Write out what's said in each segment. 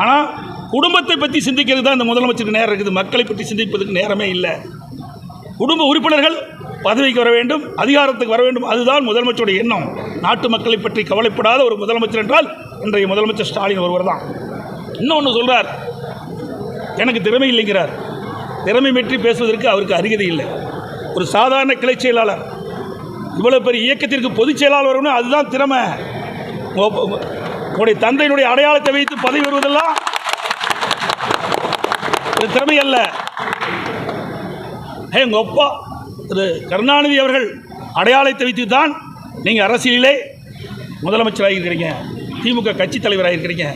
ஆனால் குடும்பத்தை பற்றி சிந்திக்கிறது தான் இந்த முதலமைச்சருக்கு நேரம் இருக்குது. மக்களை பற்றி சிந்திப்பதற்கு நேரமே இல்லை. குடும்ப உறுப்பினர்கள் பதவிக்கு வர வேண்டும் அதிகாரத்துக்கு வர வேண்டும். அதுதான் முதலமைச்சருடைய எண்ணம். நாட்டு மக்களை பற்றி கவலைப்படாத ஒரு முதலமைச்சர் என்றால் இன்றைய முதலமைச்சர் ஸ்டாலின் ஒருவர் தான். இன்னொன்று சொல்கிறார் எனக்கு திறமை இல்லைங்கிறார். திறமை பற்றி பேசுவதற்கு அவருக்கு அருகதை இல்லை. ஒரு சாதாரண கிளை செயலாளர். இவ்வளோ பெரிய இயக்கத்திற்கு பொதுச் செயலாளர் வரணும் அதுதான் திறமை. உன்னுடைய தந்தையினுடைய அடையாளத்தை வைத்து பதவி வருவதெல்லாம் இது திறமை அல்ல. ஏ அப்பா திரு கருணாநிதி அவர்கள் அடையாளத்தை வைத்து தான் நீங்கள் அரசியலிலே முதலமைச்சராக இருக்கிறீங்க திமுக கட்சி தலைவராக இருக்கிறீங்க.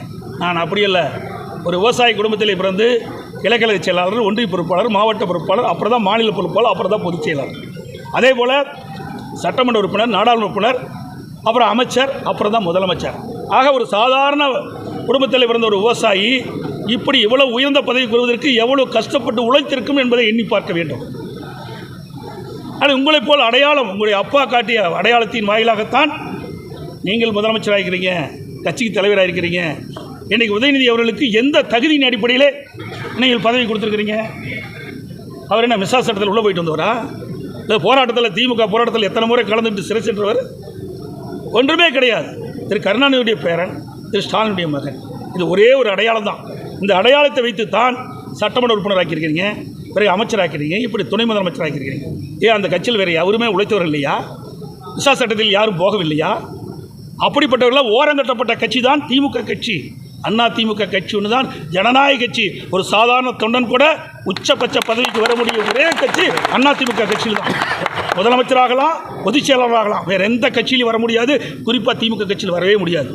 நான் அப்படி அல்ல. ஒரு விவசாய குடும்பத்தில் பிறந்து கிழக்கழக செயலாளர் ஒன்றிய பொறுப்பாளர் மாவட்ட பொறுப்பாளர் அப்புறம் தான் மாநில பொறுப்பாளர் அப்புறம் தான் பொதுச் செயலாளர் அதே போல் சட்டமன்ற உறுப்பினர் நாடாளுமன்ற உறுப்பினர் அப்புறம் அமைச்சர் அப்புறம் தான் முதலமைச்சர். ஆக ஒரு சாதாரண குடும்பத்தில் பிறந்த ஒரு விவசாயி இப்படி இவ்வளவு உயர்ந்த பதவி பெறுவதற்கு எவ்வளவு கஷ்டப்பட்டு உழைத்திருக்கும் என்பதை எண்ணி பார்க்க வேண்டும். ஆனால் உங்களைப் போல் அடையாளம் உங்களுடைய அப்பா காட்டிய அடையாளத்தின் வாயிலாகத்தான் நீங்கள் முதலமைச்சராக இருக்கிறீங்க கட்சிக்கு தலைவராக இருக்கிறீங்க இன்றைக்கி உதயநிதி அவர்களுக்கு எந்த தகுதியின் அடிப்படையில் நீங்கள் பதவி கொடுத்துருக்கிறீங்க? அவர் என்ன மிஸ்ஸா சட்டத்தில் உள்ளே போயிட்டு வந்தவரா? இல்லை போராட்டத்தில் திமுக போராட்டத்தில் எத்தனை முறை கலந்துட்டு சிறை சென்றவர்? ஒன்றுமே கிடையாது. திரு கருணாநிதியுடைய பேரன் திரு ஸ்டாலினுடைய மகன். இது ஒரே ஒரு அடையாளம் தான். இந்த அடையாளத்தை வைத்து தான் சட்டமன்ற உறுப்பினர் ஆக்கியிருக்கிறீங்க பிறகு அமைச்சராக்கிறீங்க இப்படி துணை முதலமைச்சர் ஏன் அந்த கட்சியில் வேறு யாருமே உழைத்தவர் இல்லையா? விசா சட்டத்தில் யாரும் போகவில்லையா? அப்படிப்பட்டவர்களாம் ஓரங்கட்டப்பட்ட கட்சி தான் திமுக கட்சி. அண்ணா திமுக கட்சி ஒன்று தான் ஜனநாயக கட்சி ஒரு சாதாரண தொண்டன் கூட உச்சபட்ச பதவிக்கு வர முடிய ஒரே கட்சி அண்ணா திமுக கட்சியில் தான் முதலமைச்சராகலாம் பொதுச் செயலாளராகலாம். வேறு எந்த கட்சியிலும் வர முடியாது. குறிப்பாக திமுக கட்சியில் வரவே முடியாது.